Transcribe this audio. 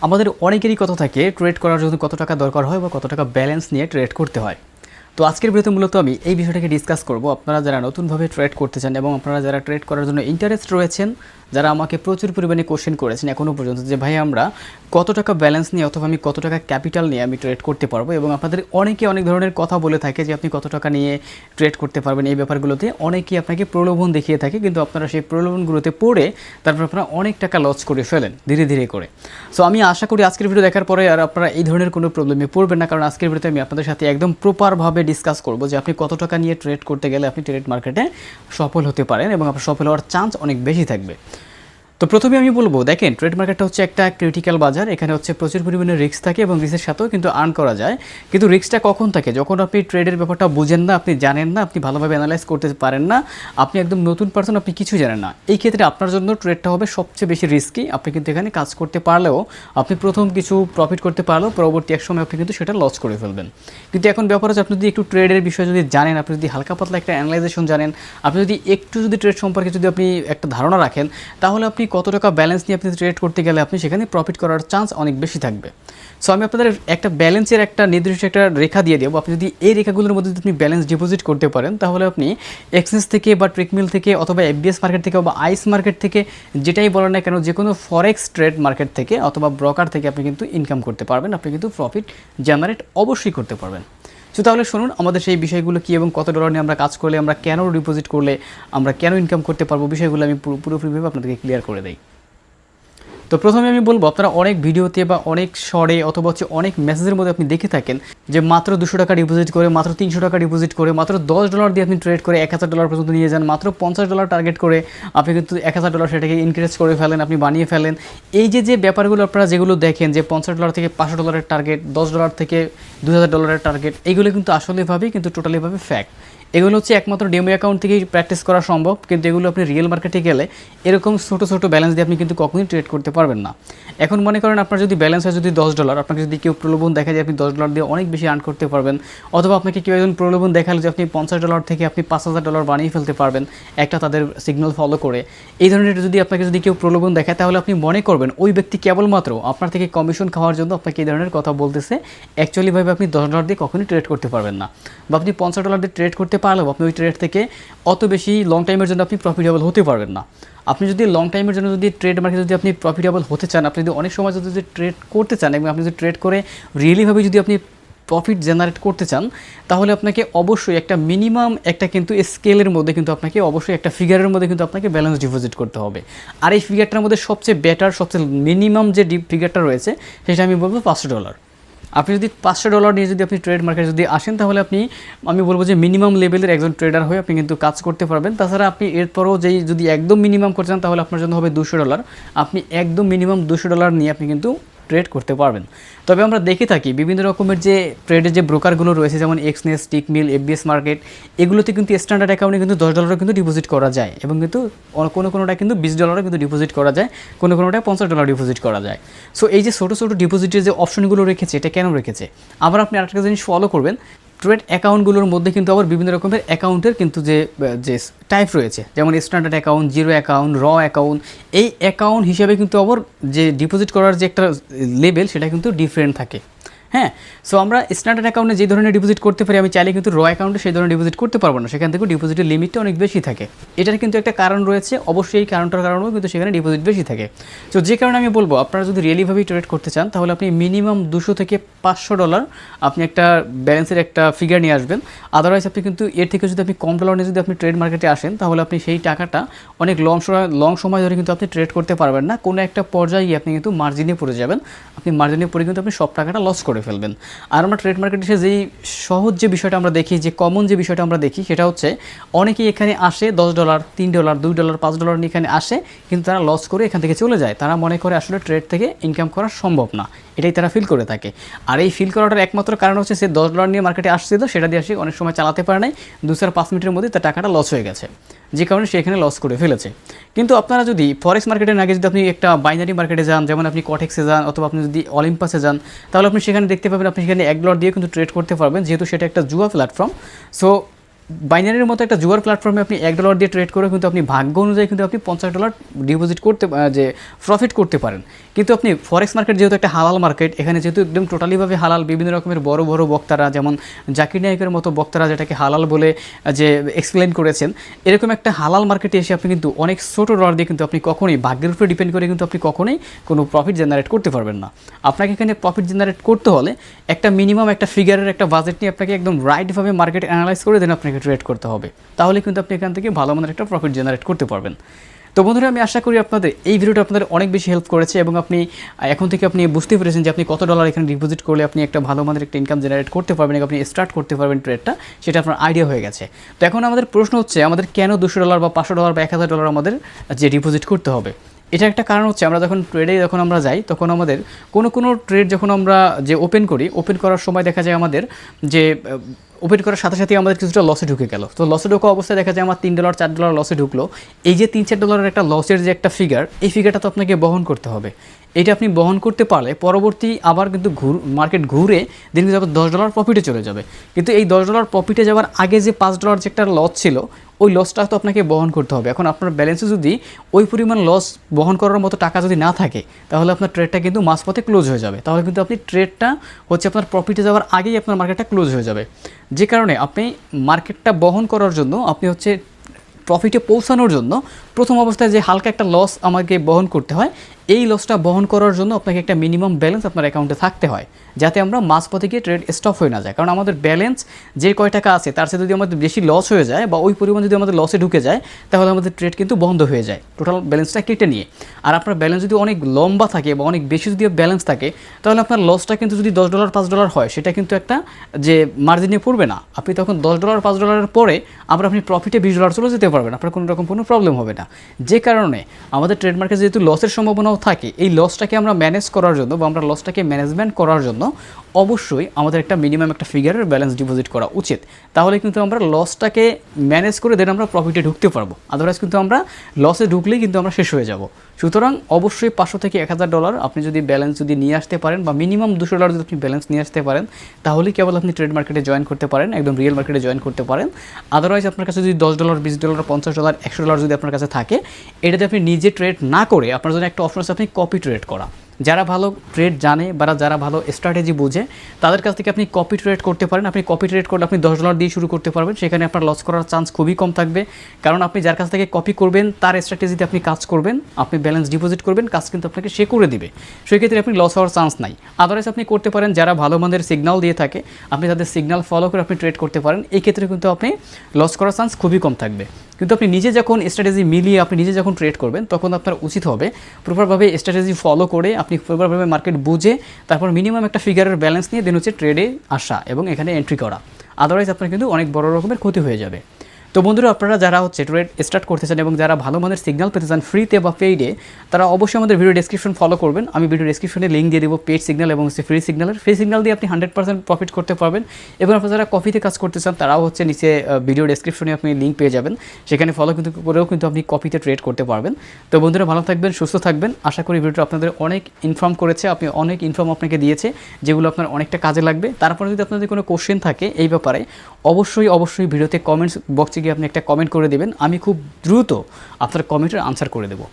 আমাদের অনেকেরই কথা থাকে ট্রেড করার জন্য কত টাকা দরকার হয় বা কত টাকা ব্যালেন্স নিয়ে ট্রেড করতে হয়। তো আজকের ভিডিওতে মূলত আমি এই বিষয়টাকে ডিসকাস করব। আপনারা যারা নতুনভাবে ট্রেড করতে চান এবং আপনারা যারা ট্রেড করার জন্য ইন্টারেস্ট রয়েছেন, যারা আমাকে প্রচুর পরিমাণে কোশ্চেন করেছেন এখনও পর্যন্ত যে, ভাই, আমরা কত টাকা ব্যালেন্স নিয়ে অথবা আমি কত টাকা ক্যাপিটাল নিয়ে আমি ট্রেড করতে পারব? এবং আপনাদের অনেকে অনেক ধরনের কথা বলে থাকে যে, আপনি কত টাকা নিয়ে ট্রেড করতে পারবেন? এই ব্যাপারগুলোতে অনেকেই আপনাকে প্রলোভন দেখিয়ে থাকে, কিন্তু আপনারা সেই প্রলোভনগুলোতে পড়ে তারপর আপনারা অনেক টাকা লস করে ফেলেন ধীরে ধীরে করে। সো আমি আশা করি আজকের ভিডিও দেখার পরে আর আপনারা এই ধরনের কোনো প্রবলেমে পড়বেন না, কারণ আজকের ভিডিওতে আমি আপনাদের সাথে একদম প্রপারভাবে ডিসকাস করব যে আপনি কত টাকা নিয়ে ট্রেড করতে গেলে আপনি ট্রেড মার্কেটে সফল হতে পারেন এবং আপনার সফল হওয়ার চান্স অনেক বেশি থাকবে। তো প্রথমে আমি বলব, দেখেন ট্রেড মার্কেটটা হচ্ছে একটা ক্রিটিক্যাল বাজার, এখানে হচ্ছে প্রচুর পরিমাণে রিস্ক থাকে এবং রিস্কের সাথেও কিন্তু আর্ন করা যায়। কিন্তু রিস্কটা কখন থাকে? যখন আপনি ট্রেডের ব্যাপারটা বুঝেন না, আপনি জানেন না, আপনি ভালোভাবে অ্যানালাইজ করতে পারেন না, আপনি একদম নতুন পার্সন আপনি কিছু জানেন না। এই ক্ষেত্রে আপনার জন্য ট্রেডটা হবে সবচেয়ে বেশি রিস্কি আপনি কিন্তু এখানে কাজ করতে পারলেও, আপনি প্রথম কিছু প্রফিট করতে পারলেও, পরবর্তী এক সময় আপনি কিন্তু সেটা লস করে ফেলবেন। কিন্তু এখন ব্যাপার হচ্ছে, আপনি যদি একটু ট্রেডের বিষয়ে যদি জানেন, আপনি যদি হালকা পাতলা একটা অ্যানালাইজেশন জানেন, আপনি যদি একটু যদি ট্রেড সম্পর্কে যদি আপনি একটা ধারণা রাখেন, তাহলে আপনি কত টাকা ব্যালেন্স নিয়ে আপনি ট্রেড করতে গেলে আপনি সেখানে প্রফিট করার চান্স অনেক বেশি থাকবে। সো আমি আপনাদের একটা ব্যালেন্সের একটা নির্দিষ্ট একটা রেখা দিয়ে দেবো। আপনি যদি এই রেখাগুলোর মধ্যে যদি আপনি ব্যালেন্স ডিপোজিট করতে পারেন, তাহলে আপনি এক্সচেঞ্জ থেকে বা ট্রেকমিল থেকে অথবা এফবিএস মার্কেট থেকে বা আইস মার্কেট থেকে যেটাই বলেন না কেন যে কোনো ফরেক্স ট্রেড মার্কেট থেকে অথবা ব্রোকার থেকে আপনি কিন্তু ইনকাম করতে পারবেন। আপনি কিন্তু প্রফিট জেনারেট অবশ্যই করতে পারবেন। সো তাহলে শুনুন, আমাদের সেই বিষয়গুলো কী এবং কত ডলার নিয়ে আমরা কাজ করলে, আমরা কেন ডিপোজিট করলে, আমরা কেন ইনকাম করতে পারব, বিষয়গুলো আমি পুরো পুরোপুরিভাবে আপনাদেরকে ক্লিয়ার করে দিই। তো প্রথমে আমি বলব, আপনারা অনেক ভিডিওতে বা অনেক শর্টে অথবা হচ্ছে অনেক মেসেজের মধ্যে আপনি দেখে থাকেন যে মাত্র দুশো টাকা ডিপোজিট করে, মাত্র তিনশো টাকা ডিপোজিট করে, মাত্র দশ ডলার দিয়ে আপনি ট্রেড করে এক হাজার ডলার পর্যন্ত নিয়ে যান, মাত্র পঞ্চাশ ডলার টার্গেট করে আপনি কিন্তু এক হাজার ডলার সেটাকে ইনক্রিজ করে ফেলেন, আপনি বানিয়ে ফেলেন। এই যে যে ব্যাপারগুলো আপনারা যেগুলো দেখেন যে পঞ্চাশ ডলার থেকে পাঁচশো ডলারের টার্গেট দশ ডলার থেকে দু হাজার ডলারের টার্গেট এগুলো কিন্তু আসলেভাবেই কিন্তু টোটালিভাবে ফ্যাক্ট এগুলো হচ্ছে একমাত্র ডেমো অ্যাকাউন্ট থেকেই প্র্যাকটিস করা সম্ভব, কিন্তু এগুলো আপনি রিয়েল মার্কেটে গেলে এরকম ছোটো ছোটো ব্যালেন্স দিয়ে আপনি কিন্তু কখনোই ট্রেড করতে পারবেন না। এখন মনে করেন আপনার যদি ব্যালেন্স হয় যদি দশ ডলার আপনাকে যদি কেউ প্রলোভন দেখা যায় আপনি দশ ডলার দিয়ে অনেক বেশি আর্ন করতে পারবেন, অথবা আপনাকে কেউ একজন প্রলোভন দেখালে যে আপনি পঞ্চাশ ডলার থেকে আপনি পাঁচ হাজার ডলার বানিয়ে ফেলতে পারবেন, একটা তাদের সিগন্যাল ফলো করে। এই ধরনের যদি আপনাকে যদি কেউ প্রলোভন দেখায়, তাহলে আপনি মনে করবেন ওই ব্যক্তি কেবলমাত্র আপনার থেকে কমিশন খাওয়ার জন্য আপনাকে এই ধরনের কথা বলতেছে। অ্যাকচুয়ালিভাবে আপনি দশ ডলার দিয়ে কখনোই ট্রেড করতে পারবেন না। বা আপনি পঞ্চাশ ডলার দিয়ে ট্রেড করতে পারলেও আপনি ওই ট্রেড থেকে অত বেশি লং টাইমের জন্য আপনি প্রফিটেবল হতে পারবেন না। আপনি যদি লং টাইমের জন্য যদি ট্রেড মার্কেটে যদি আপনি প্রফিটেবল হতে চান, আপনি যদি অনেক সময় যদি ট্রেড করতে চান এবং আপনি যদি ট্রেড করে রিয়েলিভাবে যদি আপনি প্রফিট জেনারেট করতে চান, তাহলে আপনাকে অবশ্যই একটা মিনিমাম একটা কিন্তু স্কেলের মধ্যে কিন্তু আপনাকে অবশ্যই একটা ফিগারের মধ্যে কিন্তু আপনাকে ব্যালেন্স ডিপোজিট করতে হবে। আর এই ফিগারটার মধ্যে সবচেয়ে বেটার সবচেয়ে মিনিমাম যে ফিগারটা রয়েছে, সেটা আমি বলব পাঁচশো ডলার আপনি যদি পাঁচশো ডলার নিয়ে যদি আপনি ট্রেড মার্কেটে যদি আসেন, তাহলে আপনি, আমি বলব যে মিনিমাম লেভেলের একজন ট্রেডার হয়ে আপনি কিন্তু কাজ করতে পারবেন। তাছাড়া আপনি এরপরও যেই যদি একদম মিনিমাম করতে চান, তাহলে আপনার জন্য হবে দুশো ডলার আপনি একদম মিনিমাম দুশো ডলার নিয়ে আপনি কিন্তু ট্রেড করতে পারবেন। তবে আমরা দেখে থাকি বিভিন্ন রকমের যে ট্রেডের যে ব্রোকারগুলো রয়েছে, যেমন এক্সনেস টিকমিল এফবিএস মার্কেট এগুলোতে কিন্তু স্ট্যান্ডার্ড অ্যাকাউন্টে কিন্তু দশ ডলারও কিন্তু ডিপোজিট করা যায় এবং কিন্তু কোনো কোনোটা কিন্তু বিশ ডলারও কিন্তু ডিপোজিট করা যায়, কোনো কোনোটা পঞ্চাশ ডলার ডিপোজিট করা যায়। সো এই যে ছোটো ছোটো ডিপোজিটের যে অপশনগুলো রেখেছে, এটা কেন রেখেছে? আবার আপনি আরেকটা জিনিস ফলো করবেন ট্রেড অ্যাকাউন্টগুলোর মধ্যে কিন্তু আবার বিভিন্ন রকমের অ্যাকাউন্টের কিন্তু যে যে টাইপ রয়েছে। যেমন standard account zero account raw account এই অ্যাকাউন্ট হিসেবে কিন্তু আবার যে ডিপোজিট করার যে একটা লেভেল সেটা কিন্তু ডিফারেন্ট থাকে। হ্যাঁ সো আমরা স্ট্যান্ডার্ড অ্যাকাউন্টে যে ধরনের ডিপোজিট করতে পারি, আমি চাইলে কিন্তু র অ্যাকাউন্টে সেই ধরনের ডিপোজিট করতে পারব না। সেখান থেকে ডিপোজিটের লিমিটটা অনেক বেশি থাকে। এটার কিন্তু একটা কারণ রয়েছে, অবশ্যই এই কারণটার কারণেও কিন্তু সেখানে ডিপোজিট বেশি থাকে। তো যে কারণে আমি বলব, আপনারা যদি রিয়েলিভাবেই ট্রেড করতে চান, তাহলে আপনি মিনিমাম দুশো থেকে পাঁচশো ডলার আপনি একটা ব্যালেন্সের একটা ফিগার নিয়ে আসবেন। আদারওয়াইজ আপনি কিন্তু এর থেকে যদি আপনি কম ডলার নিয়ে যদি আপনি ট্রেড মার্কেটে আসেন, তাহলে আপনি সেই টাকাটা অনেক লং সময় লং সময় ধরে কিন্তু আপনি ট্রেড করতে পারবেন না। কোনো একটা পর্যায়ে আপনি কিন্তু মার্জিনে পড়ে যাবেন। আপনি মার্জিনে পড়ে কিন্তু আপনি সব টাকাটা লস করে ফেলবেন। আর আমরা ট্রেড মার্কেটে এসে যেই সহজ যে বিষয়টা আমরা দেখি, যে কমন যে বিষয়টা আমরা দেখি, সেটা হচ্ছে অনেকেই এখানে আসে দশ ডলার তিন ডলার দুই ডলার পাঁচ ডলার নিয়ে এখানে আসে, কিন্তু তারা লস করে এখান থেকে চলে যায়। তারা মনে করে আসলে ট্রেড থেকে ইনকাম করা সম্ভব না। এটাই তারা ফিল করে থাকে। আর এই ফিল করাটার একমাত্র কারণ হচ্ছে সে দশ ডলার নিয়ে মার্কেটে আসছিল, সেটা দিয়ে আসে অনেক সময় চালাতে পারে নাই। দু চার পাঁচ মিনিটের মধ্যে তার টাকাটা লস হয়ে গেছে। যে কারণে সে এখানে লস করে ফেলেছে। কিন্তু আপনারা যদি ফরেক্স মার্কেটের আগে যদি আপনি একটা বাইনারি মার্কেটে যান, যেমন আপনি কটেক্সে যান, অথবা আপনি যদি অলিম্পাসে যান, তাহলে আপনি সেখানে দেখতে পাবেন আপনি সেখানে এক ডলার দিয়ে কিন্তু ট্রেড করতে পারবেন, যেহেতু সেটা একটা জুয়া প্ল্যাটফর্ম সো বাইনারির মতো একটা জুয়ার প্ল্যাটফর্মে আপনি এক ডলার দিয়ে ট্রেড করে কিন্তু আপনি ভাগ্য অনুযায়ী কিন্তু আপনি পঞ্চাশ ডলার ডিপোজিট করতে যে প্রফিট করতে পারেন। কিন্তু আপনি ফরেক্স মার্কেট যেহেতু একটা হালাল মার্কেট এখানে যেহেতু একদম টোটালিভাবে হালাল বিভিন্ন রকমের বড় বড় বক্তারা, যেমন জাকির নায়কের মতো বক্তারা যেটাকে হালাল বলে যে এক্সপ্লেন করেছেন, এরকম একটা হালাল মার্কেটে এসে আপনি কিন্তু অনেক ছোট ডলার দিয়ে কিন্তু আপনি কখনোই ভাগ্যের উপরে ডিপেন্ড করে কিন্তু আপনি কখনোই কোনো প্রফিট জেনারেট করতে পারবেন না। আপনাকে এখানে প্রফিট জেনারেট করতে হলে একটা মিনিমাম একটা ফিগারের একটা বাজেট নিয়ে আপনাকে একদম রাইটভাবে মার্কেট অ্যানালাইজ করে দেন আপনাকে ট্রেড করতে হবে। তাহলে কিন্তু আপনি এখান থেকে ভালো মানের একটা প্রফিট জেনারেট করতে পারবেন। তো বন্ধুরা, আমি আশা করি আপনাদের এই ভিডিওটা আপনাদের অনেক বেশি হেল্প করেছে এবং আপনি এখন থেকে আপনি বুঝতে পেরেছেন যে আপনি কত ডলার এখানে ডিপোজিট করলে আপনি একটা ভালো মানের একটা ইনকাম জেনারেট করতে পারবেন আপনি স্টার্ট করতে পারবেন ট্রেডটা সেটা আপনার আইডিয়া হয়ে গেছে। তো এখন আমাদের প্রশ্ন হচ্ছে, আমাদের কেন দুশো ডলার বা পাঁচশো ডলার বা এক হাজার ডলার আমাদের যে ডিপোজিট করতে হবে? এটা একটা কারণ হচ্ছে, আমরা যখন ট্রেডে যখন আমরা যাই, তখন আমাদের কোনো কোনো ট্রেড যখন আমরা যে ওপেন করি ওপেন করার সময় দেখা যায় আমাদের যে ওপেন করার সাথে সাথে আমাদের কিছুটা লসে ঢুকে গেল। তো লসে ঢোকা অবস্থায় দেখা যায় আমার তিন ডলার চার ডলার লসে ঢুকলো। এই যে তিন, চার ডলারের একটা লসের যে একটা ফিগার এই ফিগারটা তো আপনাকে বহন করতে হবে। এটা আপনি বহন করতে পারলে পরবর্তী আবার কিন্তু ঘুর মার্কেট ঘুরে দিন কিন্তু আবার দশ ডলার প্রফিটে চলে যাবে। কিন্তু এই দশ ডলার প্রফিটে যাওয়ার আগে যে পাঁচ ডলার যে একটা লস ছিল ওই লসটা তো আপনাকে বহন করতে হবে। এখন আপনার ব্যালেন্সে যদি ওই পরিমাণ লস বহন করার মতো টাকা যদি না থাকে, তাহলে আপনার ট্রেডটা কিন্তু মাস পথে ক্লোজ হয়ে যাবে। তাহলে কিন্তু আপনি ট্রেডটা হচ্ছে আপনার প্রফিটে যাওয়ার আগেই আপনার মার্কেটটা ক্লোজ হয়ে যাবে। যে কারণে আপনি মার্কেটটা বহন করার জন্য, আপনি হচ্ছে প্রফিটে পৌঁছানোর জন্য প্রথম অবস্থায় যে হালকা একটা লস আমাকে বহন করতে হয়, এই লসটা বহন করার জন্য আপনাকে একটা মিনিমাম ব্যালেন্স আপনার অ্যাকাউন্টে থাকতে হয়, যাতে আমরা মাঝপথে গিয়ে ট্রেড স্টপ হয়ে না যায়। কারণ আমাদের ব্যালেন্স যে কয় টাকা আছে, তার সাথে যদি আমাদের বেশি লস হয়ে যায় বা ওই পরিমাণ যদি আমাদের লসে ঢুকে যায়, তাহলে আমাদের ট্রেড কিন্তু বন্ধ হয়ে যায় টোটাল ব্যালেন্সটা কেটে নিয়ে। আর আপনার ব্যালেন্স যদি অনেক লম্বা থাকে বা অনেক বেশি যদি ব্যালেন্স থাকে, তাহলে আপনার লসটা কিন্তু যদি দশ ডলার পাঁচ ডলার হয়, সেটা কিন্তু একটা যে মার্জিনে পড়বে না। আপনি তখন দশ ডলার পাঁচ ডলারের পরে আবার আপনি প্রফিটে বিশ ডলার চলে যেতে পারবেন, আপনার কোনো রকম কোনো প্রবলেম হবে না। যে কারণে আমাদের ট্রেডমার্কে যেহেতু লসের সম্ভাবনাও থাকে, এই লসটাকে আমরা ম্যানেজ করার জন্য বা আমরা লসটাকে ম্যানেজমেন্ট করার জন্য অবশ্যই আমাদের একটা মিনিমাম একটা ফিগারের ব্যালেন্স ডিপোজিট করা উচিত। তাহলে কিন্তু আমরা লসটাকে ম্যানেজ করে দেন আমরা প্রফিটে ঢুকতে পারব। আদারওয়াইজ কিন্তু আমরা লসে ঢুকলেই কিন্তু আমরা শেষ হয়ে যাব। সুতরাং অবশ্যই পাঁচশো থেকে এক হাজার ডলার আপনি যদি ব্যালেন্স যদি নিয়ে আসতে পারেন বা মিনিমাম দুশো ডলার যদি আপনি ব্যালেন্স নিয়ে আসতে পারেন, তাহলে কেবল আপনি ট্রেড মার্কেটে জয়েন করতে পারেন, একদম রিয়েল মার্কেটে জয়েন করতে পারেন। আদারওয়াইজ আপনার কাছে যদি দশ ডলার বিশ ডলার পঞ্চাশ ডলার একশো ডলার যদি আপনার কাছে থাকে, এটাতে আপনি নিজে ট্রেড না করে আপনার জন্য একটা অপশন আছে, আপনি কপি ট্রেড করা। যারা ভালো ট্রেড জানে বা যারা ভালো স্ট্র্যাটেজি বুঝে, তাদের কাছ থেকে আপনি কপি ট্রেড করতে পারেন। আপনি কপি ট্রেড করলে আপনি দশ ডলার দিয়ে শুরু করতে পারবেন। সেখানে আপনার লস করার চান্স খুবই কম থাকবে। কারণ আপনি যার কাছ থেকে কপি করবেন, তার স্ট্র্যাটেজিতে আপনি কাজ করবেন, আপনি ব্যালেন্স ডিপোজিট করবেন, কাজ কিন্তু আপনাকে সে করে দিবে। সেক্ষেত্রে আপনি লস হওয়ার চান্স নাই। আদারওয়াইজ আপনি করতে পারেন, যারা ভালো মানের সিগনাল দিয়ে থাকে, আপনি তাদের সিগনাল ফলো করে আপনি ট্রেড করতে পারেন। এই ক্ষেত্রে কিন্তু আপনি লস করার চান্স খুবই কম থাকবে। কিন্তু আপনি নিজে যখন স্ট্র্যাটেজি মিলিয়ে আপনি নিজে যখন ট্রেড করবেন, তখন আপনার উচিত হবে প্রপারভাবে স্ট্র্যাটেজি ফলো করে আপনি প্রপারভাবে মার্কেট বুঝে তারপর মিনিমাম একটা ফিগারের ব্যালেন্স নিয়ে দেন হচ্ছে ট্রেডে আসা এবং এখানে এন্ট্রি করা। আদারওয়াইজ আপনার কিন্তু অনেক বড় রকমের ক্ষতি হয়ে যাবে। তো বন্ধুরা, আপনারা যারা হচ্ছে ট্রেড স্টার্ট করতে চান এবং যারা ভালো মানের সিগন্যাল পেতে চান ফ্রিতে বা পেইডে তারা অবশ্যই আমাদের ভিডিও ডেসক্রিপশন ফলো করবেন। আমি ভিডিও ডেসক্রিপশনে লিঙ্ক দিয়ে দেবো পেড সিগন্যাল এবং হচ্ছে ফ্রি সিগন্যালের ফ্রি সিগন্যাল দিয়ে আপনি হান্ড্রেড পার্সেন্ট প্রফিট করতে পারবেন। এবং আপনারা যারা কপিতে কাজ করতে চান তারাও হচ্ছে নিচে ভিডিও ডেসক্রিপশনে আপনি লিঙ্ক পেয়ে যাবেন। সেখানে ফলো কিন্তু করেও কিন্তু আপনি কপিতে ট্রেড করতে পারবেন। তো বন্ধুরা, ভালো থাকবেন, সুস্থ থাকবেন। আশা করি ভিডিওটা আপনাদের অনেক ইনফর্ম করেছে, আপনি অনেক ইনফর্ম আপনাকে দিয়েছে, যেগুলো আপনার অনেকটা কাজে লাগবে। তারপরে যদি আপনাদের কোনো কোশ্চেন থাকে এই ব্যাপারে, অবশ্যই অবশ্যই ভিডিওতে কমেন্টস বক্সে গিয়ে আপনি একটা কমেন্ট করে দেবেন। আমি খুব দ্রুত আপনার কমেন্টের আনসার করে দেবো।